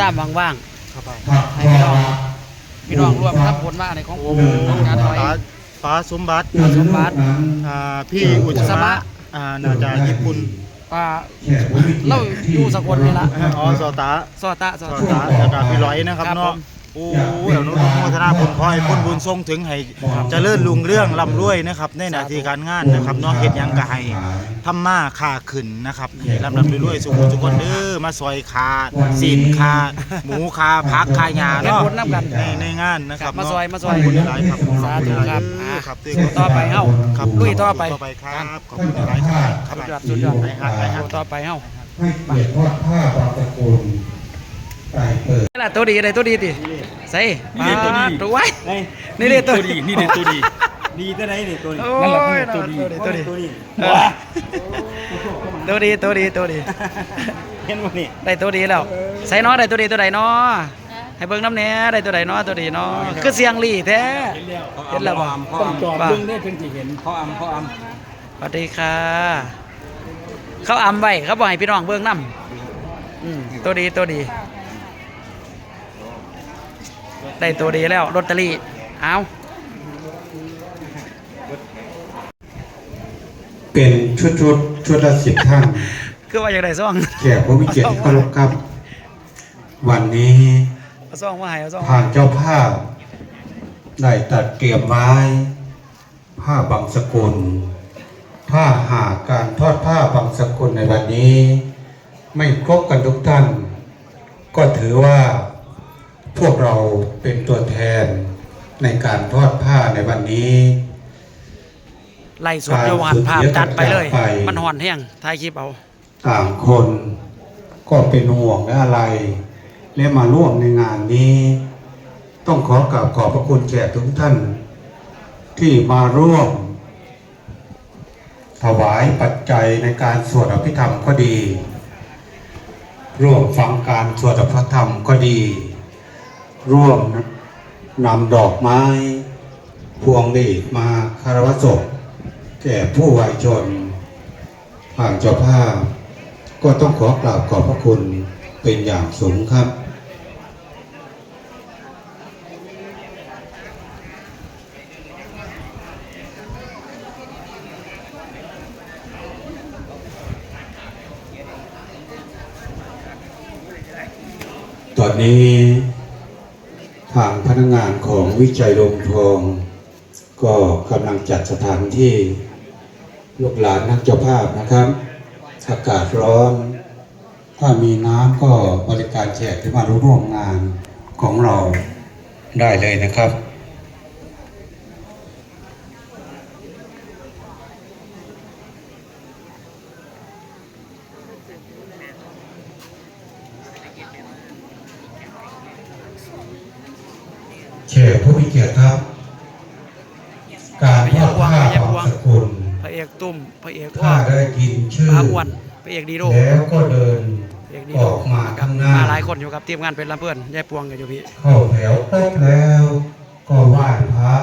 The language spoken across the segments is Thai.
สร้างว่างครับไปๆให้พี่น้องพี่น้องร่วมรับผลมาในของผมของงานถอยป้าป้าสมบัติสมบัติอ่าพี่อุตอุตสสมะมะอ่าน่าจะญี่ปุ่นปลาเราอยู่สกลนี่ละอ๋อสอตาซอตะซอสอตะตาแล้วก็พี่ร้อยนะครับครับเนาะผม โอ้ยอนุโมทนาบุญขอให้พ้นบุญทรงถึงให้เจริญรุ่งเรื่องร่ำรวยนะครับ ในหน้าที่การงานนะครับเนาะเฮ็ดหยังก็ให้ทำมาค้าขึ้นนะครับให้ร่ำรำรวยๆสุขทุกคนเด้อมาซอยขาสินขาหมูขาผักขาหญ้าเฮ็ดเนาะผลน้ำกัน ในในงานนะครับมาเนะซอยมาซอยขอบคุณหลายครับสาธุครับเออ่าอครับสู้ต่อไปเฮ้าครับลุยต่อไป ต่อไปครับขอบคุณหลายครับครับสุดยอดสุดยอดไปครับไปครัสู้บต่อไปเฮ้า ให้เกียรติทอดผ้าบางตระกูลไก่เปิด นี่แหละตัวดีอะไรตัวดีดิใส่นี่ตัวดีตัวไว้นี่นี่เลยตัวดีนี่เลยตัวดีดีตัวไหนนี่ตัวนี้โอ้นั่นแหละยตัวดีตัวดีตัวนี้เออตัวดีตัวดีตัวดีเห็นบ่นี่ได้ตัวดีแล้วใส่เนาะได้ตัวดีตัวใดเนาะให้เบิ่งน้ำแหน่ได้ตัวใดเนาะตัวดีเนาะคือเสียงลี่แท้เห็นแล้วบ่ต้องจอบว่าเบิ่งได้เพิ่งสิเห็นเขาอำเขาอสวัสดีค่ะ เขาอำไว้เขาบอกให้พี่น้องเบิ่งน้ำอืมตัวดีตัวดี ได้ตัวดีแล้วลอตเตอรี่เอาเป็นชุดชุดๆชุดละสิบท่านคือว่าอยากได้ซ่องแขกผู้มีเกียรติที่เคารพครับ วันนี้เอาซ่องมาให้เอาซ่องทางเจ้าภาพ ได้ตัดเตรียมไว้ผ้าบางสกุล ถ้าหากการทอดผ้าบางสกุลในวันนี้ ไม่ครบกันทุกท่าน ก็ถือว่า พวกเราเป็นตัวแทนในการทอดผ้าในวันนี้ไล่สดโยหันภาพจัดไปเลย มันห่อนแห้งถ่ายคลิปเอา ต่างคนก็เป็นห่วงและอะไร และมาร่วมในงานนี้ ต้องขอกราบขอบพระคุณแขกทุกท่าน ที่มาร่วม ถวายปัจจัยในการสวดอภิธรรมก็ดี ร่วมฟังการสวดอภิธรรมก็ดี ร่วมนำดอกไม้ พวงหลีดมาคารวะศพแก่ผู้วายชนทางเจ้าภาพ ก็ต้องขอกราบขอบพระคุณเป็นอย่างสูงครับ ตอนนี้ ทางพนักงานของวิจัยโรงทอง ก็กำลังจัดสถานที่ลูกหลานนักเจ้าภาพนะครับ อากาศร้อน ถ้ามีน้ำก็บริการแจกที่มาร่วมงานของเราได้เลยนะครับ แขกผู้มีเกียรติครับ การทอดผ้าบางสกุล พระเอก ตุ้มพระเอกถ้าว่าได้ยินชื่อพระอ้วนพระเอกดีโดแล้วก็เดินพระเอกดีอโดอกมาข้างหน้ามาหลายคนอยู่ครับทีมงานเป็นลำเพื่อนยายปวงกับอยู่พี่เข้าแถวครบแล้ว ก็ไหว้พระ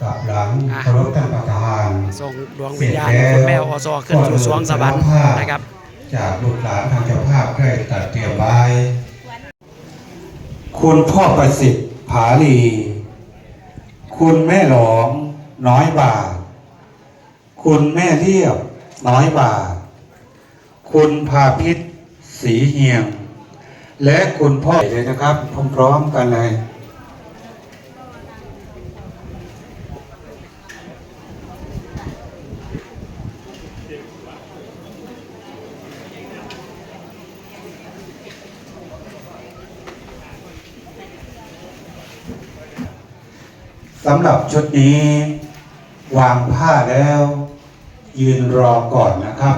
กราบหลังอะเคารพท่านประธานส่งดวงวิญญาณคุณแม่อสขึ้นสู่สวงสวรรค์นะครับ จากลูกหลานทางเจ้าภาพได้ตัดเตรียมไว้คุณพ่อประสิทธิ์ผาลี คุณแม่หลองน้อยบาท คุณแม่เรียบน้อยบาคุณพาพิษสีเหียง และคุณพ่อเลยนะครับพร้อมๆกันเลยสำหรับชุดนี้ วางผ้าแล้ว ยืนรอก่อนนะครับ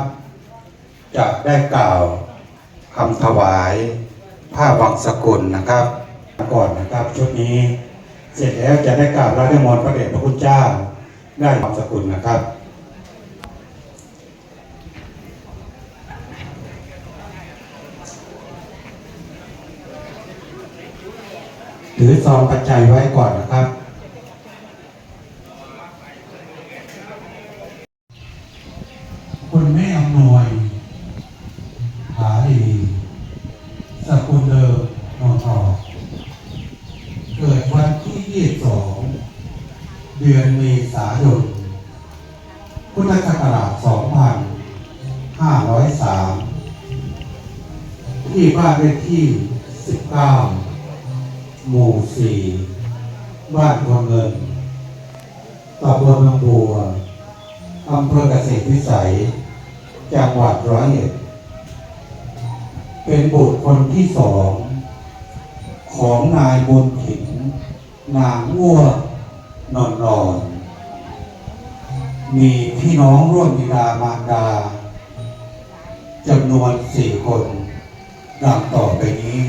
จะได้กล่าวคำถวายผ้าวังสกุลนะครับ ก่อนนะครับชุดนี้ เสร็จแล้วจะได้กล่าวพระนิมนต์พระเดชพระคุณเจ้า ได้วังสกุลนะครับถือซองปัจจัยไว้ก่อนนะครับ ตะกูลเดิมนอทอเกิดวันที่ 22 เดือนเมษายน พุทธศักราช 2503 ที่บ้านเลขที่ 19 หมู่ 4 บ้านวังเงินตำบลบางบัวอำเภอเกษตรวิสัย จังหวัดร้อยเอ็ด เป็นบุตรคนที่สอง ของนายบุญถินนางอ้วนอนนอน มีพี่น้องร่วมบิดามารดาจำนวนสี่คนดังต่อไปนี้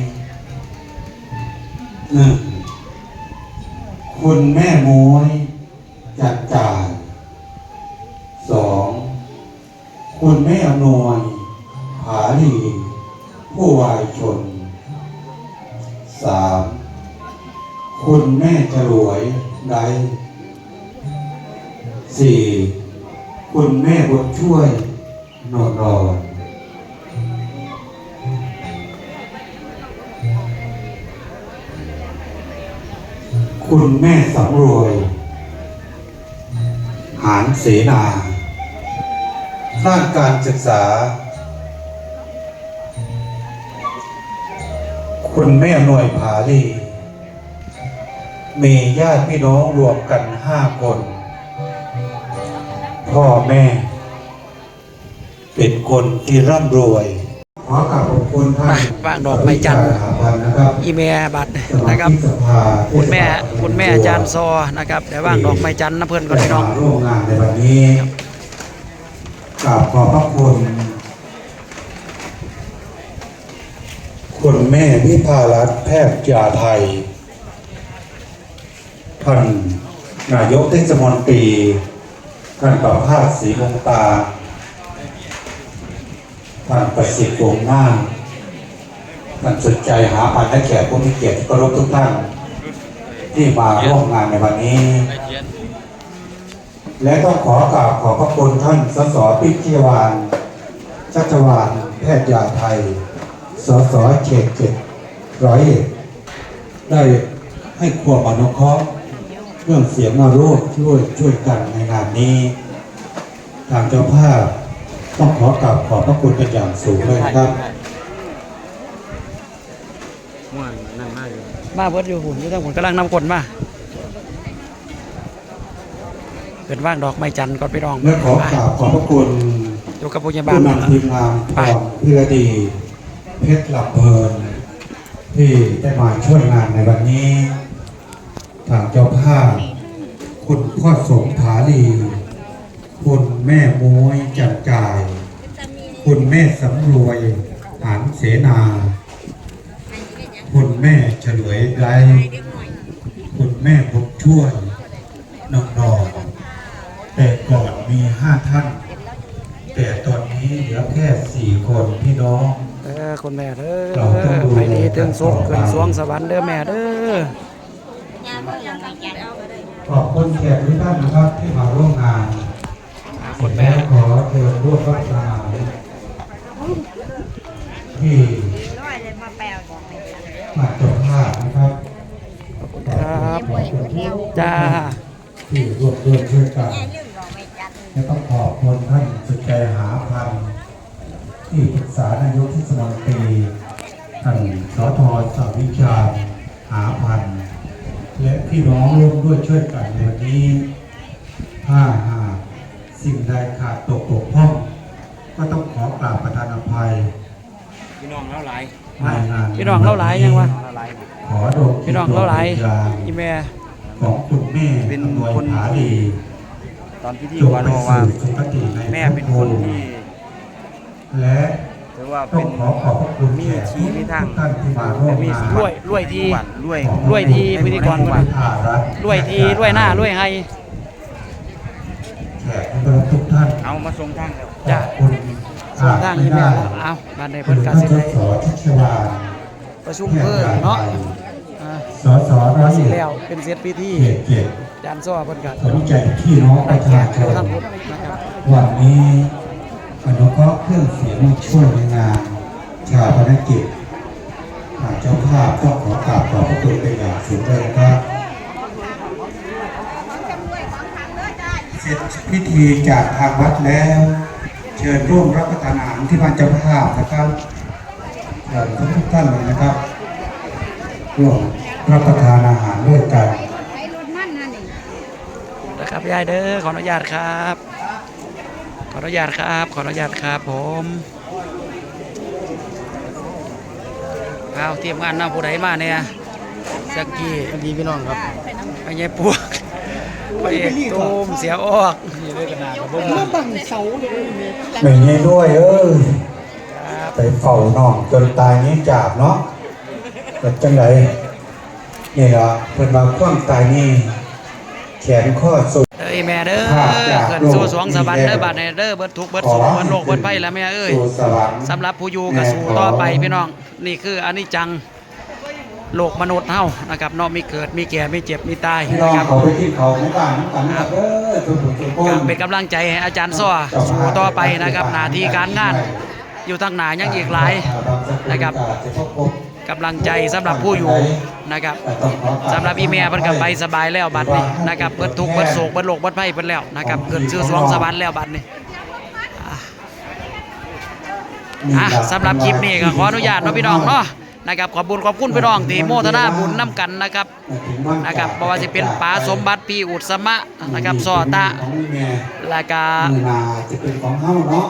หนึ่งคุณแม่ม้วยจัดจ่ายสองคุณแม่อำนวย แม่บุญช่วยนอนนอนคุณแม่สำรวย หานเสนาด้านการศึกษา คุณแม่หน่วยผาลีมีญาติพี่น้องรวมกันห้าคน พ่อแม่ เป็นคนที่ร่ำรวย ขอกราบขอบคุณท่านไปวางดอกไม้จันทร์สถาบันนะครับอีเมลบัตรสมานะครับชิกสภาคุณแม่คุณแม่อาจารย์ซอนะครับเดี๋ยวว่างดอกไม้จันทร์นะเพื่อนก่อนพี่น้องได้มาร่วมงานในวันนี้กราบขอบพระคุณคุณแม่วิภารัตน์แพทย์ยาไทย ท่านนายกเทศมนตรี ท่านประภาสศรีมงตา ท่านประสิทธิ์วงศ์นาท่านสุดใจหาพันและแขกผู้มีเกียรติที่เคารพทุกท่านที่มาร่วมงานในวันนี้ และต้องขอกราบขอบพระคุณท่านสสพิชิวานชัชวานแพทย์ยาไทย สสเขตเจ็ดร้อยเอ็ดได้ให้ความอนุเคราะห์ เรื่องเสียงมาร่วมช่วยช่วยกันในงานนี้ ทางเจ้าภาพต้องขอกราบขอบพระคุณเป็นอย่างสูงเลยนะครับม่วนนั่นมากอยู่มาเบิดอยู่หุ่นอยู่ทั้งหุ่นกำลังนำคนมาเป็นว่างดอกไม้จันทร์ก่อนพี่น้องและขอกราบขอบพระคุณอยู่กับผู้ใหญ่บ้าผู้นนำทีมงานของพิรดีเพชรหลับเพลินที่ได้มาช่วยงานในวันนี้ ทางเจ้าภาพ คุณพ่อสมผาลี คุณแม่ม้วยจันจ่าย คุณแม่สำรวยหานเสนา คุณแม่เฉลวยไรคุณแม่บุญช่วยน้องนองแต่ก่อนมีห้าท่าน แต่ตอนนี้เหลือแค่สี่คนพี่น้องเออคนแม่เด้เราต้องอดูไปดีถึงสุขขึ้นสวงสวรรค์เด้อแม่เด้อ ขอบคุณแขกทุกท่านนะครับที่มาร่วมงานแม่และขอเชิญร่วมรับประทาที่มาจบภาพนะครับครับขอบคุณทุกจ้าที่ร่วมด้วยช่วยกันและต้องขอบคุณท่านสุดใจหาพันที่ปรึกษานายกที่สมนตรีท่านสทสวิชาหาพันธ์ และพี่น้องร่วมด้วยช่วยกันในวันนี้ถ้าหากสิ่งใดขาดตกบกพร่อง ก็ต้องขอกราบประทานอภัยพี่น้องแล้วหลายในงานพี่น้องเล่าหลายยังวะแล้วหลายขอดวงจิตพี่น้องเล่าหลายดวงวิญญาณอีแม่ ของคุณแม่เป็นอำนวยคน ผาดีตอนพิธีจงวันไปบอกว่า สู่สุคติในแม่เป็นคนที่ และ ถือว่าต้อเป็งนขอขอบพระคุณมีที่มีทางทุกท่านที่มาร่วมงานรวยรวยทีหวานรวยรวยทีพิธีกรขอบคุณภารัฐรวยทีรวยหน้ารวยให้แขกที่เคารพทุกท่านเอามาส่งทางแล้วจ้ะขอบคุณส่วนทางอีแม่ได้เอาบ้านในคุเพิ่ณนกัท่านสิสได้สทิชวานประชุมเพิ่นเนาะอ่าสสร้อยสิเอ็ดแล้วเป็นเสร็จพิธีเขตเจ็ดจานซ้อเพิ่นก็สนใจพี่น้องประชาชอยู่นทางพุทธนะครับวันนี้ อนุเคราะห์เครื่องเสียงช่วยในงาน ชาปนกิจทางเจ้าภาพต้องขอกราบขอบพระคุณเป็นอย่างสูงเลยนะครับเสร็จพิธีจากทางวัดแล้ว เชิญร่วมรับประทานอาหารที่บ้านเจ้าภาพนะครับเชิญทุกท่านเลยนะครับร่วมรับประทานอาหารด้วยกันนนั่นนี่นะครับยายเด้อขออนุญาตครับ ขออนุญาตครับ ขออนุญาตครับผมเอาทียมงานน้าผู้ใดมาเนี่ยสักกี้ดีพี่น้องครับไปยัยปวกไปเอกตูมเสียออกมาบังเสาเลยไม่ใช่ด้วยเอ้ยไปเฝ้าน้องจนตายนี้จากเนาะเป็นจังไดนี่ล่ะเพิ่นว่าความตายนี่แขนข้อสุด อ้ยแม่เด้อภาพจากเกินโลกสู้สวงสวรรค์เด้อที่แท้บาดในเด้อเบิดทุกข์เบิดสุขเบิดโลกเบิดไฟแล้วแม่เอ้ยสู่สวรรค์สำหรับผู้อยู่กับสู่ต่อไปพี่น้องนี่คืออนิจจังโลกมนุษย์เฮานะครับเนาะมีเกิดมีแก่มีเจ็บมีตายพี่น้อนะงครับเขาไปที่เขาไม่บ้านน้ำกันนะครับเด้อทุกผู้ทุกคก็นเป็นกำลังใจให้อาจารย์ซ้อสู่ต่อไปนะครับหน้าที่การงานอยู่ทางหน้ายังอีกหลายนะครับ กำลังใจสำหรับผู้อยู่นะครับสำหรับอีเมียเพิ่นก็ไปสบายแล้วบัดนี้นะครับเบิดทุกข์เบิดโศกเบิดโลกเบิดภัยเพิ่นแล้วนะครับเกิดชื่อสวงสวรรค์แล้วบัดนี้อะสำหรับคลิปนี้ก็ขออนุญาตเนาะพี่น้องเนาะนะครับขอบคุญขอบคุณพี่น้องที่โมทนาบุญน้ำกันนะครับนะครับบ่ว่าจะเป็นป๋าสมบัติพี่อุตสมะนะครับสอตะแล้วก็มือนาจะเป็นของเฮาเนาะ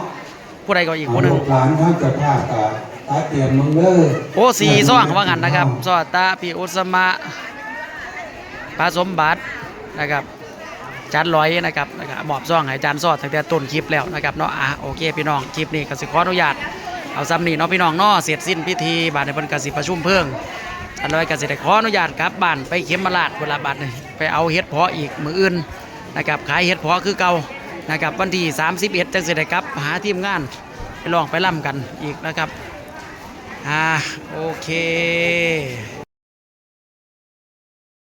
ผู้ใดก็อีกผู้หนึ่งลูกหลานเฮาจะพากับ ตาเตรียมมึงเด้อโอ้สีซ่องว่างันนะครับสอตะพี่อุสมะป๋าสมบัตินะครับจานลอยนะครับนะครับมอบซ่องให้จานซอดตั้งแต่ต้นคลิปแล้วนะครับเนาะอะโอเคพี่น้องคลิปนี้ก็สิขออนุญาตเอาซ้ำนี่เนาะพี่น้องเนาะเสร็จสิ้นพิธีบาดในเพิ่นกสิประชุมเพิ่งอันน้อยกสิได้ขออนุญาตกลับบ้านไปเข็มมาลาดเวลาบัดนี่ไปเอาเฮ็ดเพาะอีกมืออื่นนะครับขายเฮ็ดเพาะคือเก่านะครับวันที่ 31จังสิได้กลับหาทีมงานไปลองไปล่ำกันอีกนะครับ อ่าโอเค